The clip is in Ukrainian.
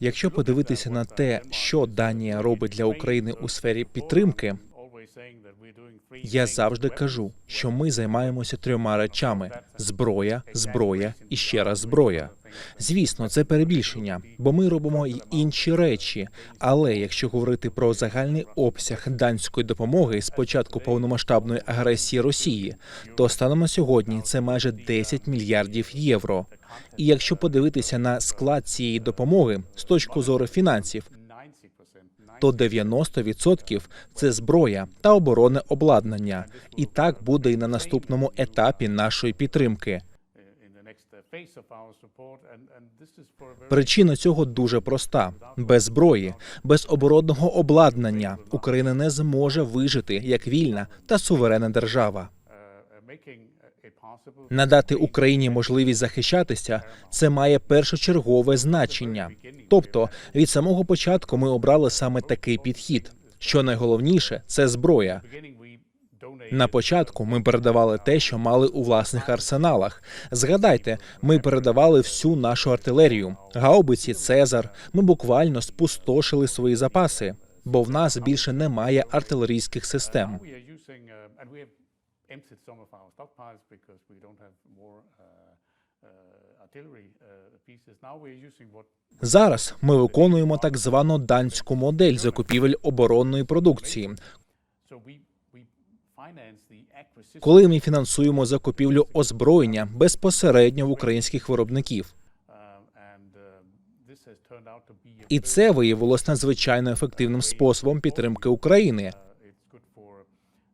Якщо подивитися на те, що Данія робить для України у сфері підтримки, я завжди кажу, що ми займаємося трьома речами: зброя, зброя і ще раз зброя. Звісно, це перебільшення, бо ми робимо й інші речі. Але якщо говорити про загальний обсяг данської допомоги з початку повномасштабної агресії Росії, то станом на сьогодні це майже 10 мільярдів євро. І якщо подивитися на склад цієї допомоги з точки зору фінансів, то 90% – це зброя та оборонне обладнання. І так буде і на наступному етапі нашої підтримки. Причина цього дуже проста: без зброї, без оборонного обладнання Україна не зможе вижити як вільна та суверенна держава. Надати Україні можливість захищатися це має першочергове значення. Тобто, від самого початку ми обрали саме такий підхід. Що найголовніше це зброя. На початку ми передавали те, що мали у власних арсеналах. Згадайте, ми передавали всю нашу артилерію, гаубиці Цезар. Ми буквально спустошили свої запаси, бо в нас більше немає артилерійських систем. Emptied some of our stockpiles because we don't have more uh, uh, artillery uh, pieces. Now we using what Зараз ми виконуємо так звану данську модель закупівель оборонної продукції, коли ми фінансуємо закупівлю озброєння безпосередньо в українських виробників. І це виявилось надзвичайно ефективним способом підтримки України.